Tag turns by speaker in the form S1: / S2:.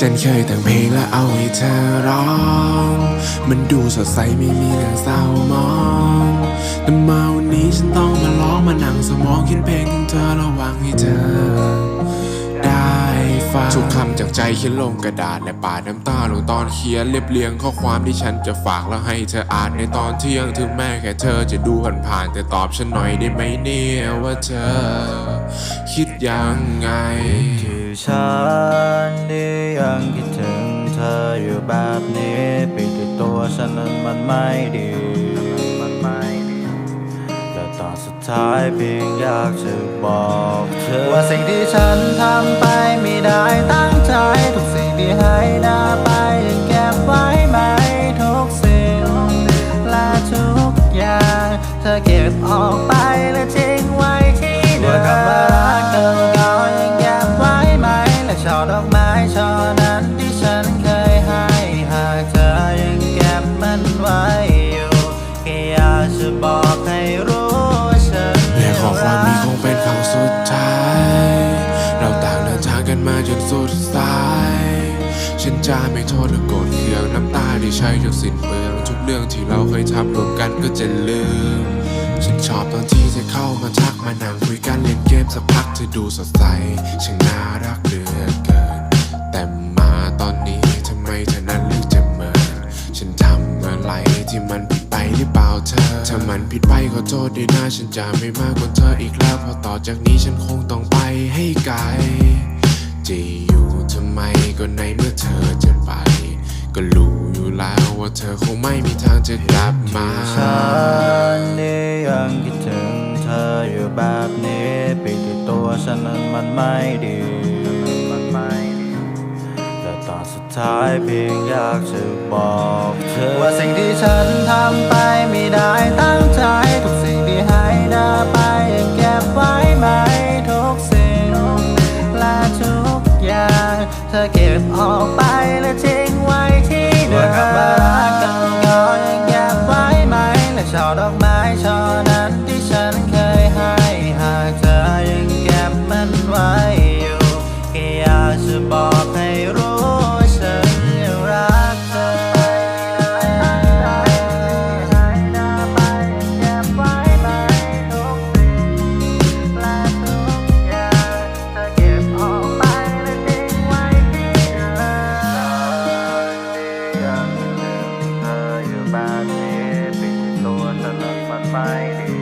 S1: ฉันเคยแต่งเพลงและเอาให้เธอร้อง มันดูสดใสไม่มีเรื่องเศร้ามอง แต่มาวันนี้ฉันต้องมาร้องมานั่งสมองเขียนเพลงของเธอระหวังให้เธอ ได้ฟังทุกคำจากใจเขียนลงกระดาษและปาดน้ำตาลงตอนเขียนเรียบเรียงข้อความที่ฉันจะฝากแล้วให้เธออ่านในตอนเที่ยงถึงแม้แค่เธอจะดูผ่านๆแต่ตอบฉันหน่อยได้ไหมเนี่ยว่าเธอ คิดยังไง
S2: ฉันได้ยังคิดถึงเธออยู่แบบนี้ปิดตัวฉันนั้นมันไม่ดีและตอนสุดท้ายเพียงอยากจะบอกเธอ ว่าสิ่งที่ฉันทำไปไม่ได้ตั้งใจ ทุกสิ่งที่ให้หน้า จะ
S1: ไม่โทษและโกรธเคืองน้ำตาที่ใช้จนสิ้นเปลืองทุกเรื่องที่เราเคยทำรวมกันก็จะลืม ฉันชอบตอนที่เธอเข้ามาทักมานั่งคุยกันเล่นเกมสักพักเธอดูสดใสช่างน่ารักเหลือเกิน แต่มาตอนนี้ทำไมเธอนั้นเลือกจะเมินฉันทำอะไรที่มันผิดไปหรือเปล่าเธอถ้ามันผิดไปขอโทษด้วยนะฉันจะไม่มากกว่าเธออีกแล้วเพราะต่อจากนี้ฉันคงต้องไปให้ไกลจะอยู่ ไมก็ในเมื่อเธอจะไป ก็รู้อยู่แล้วว่าเธอคงไม่มีทางจะกลับมา
S2: ฉันนี่ยังคิดถึงเธออยู่แบบนี้ปิดด้วยตัวฉันนั้นมันไม่ดีแต่ตอนสุดท้ายเพียงอยากจะบอกเธอว่าสิ่งที่ฉันทำไปไม่ได้ตั้งใจทุกสิ่ง mind.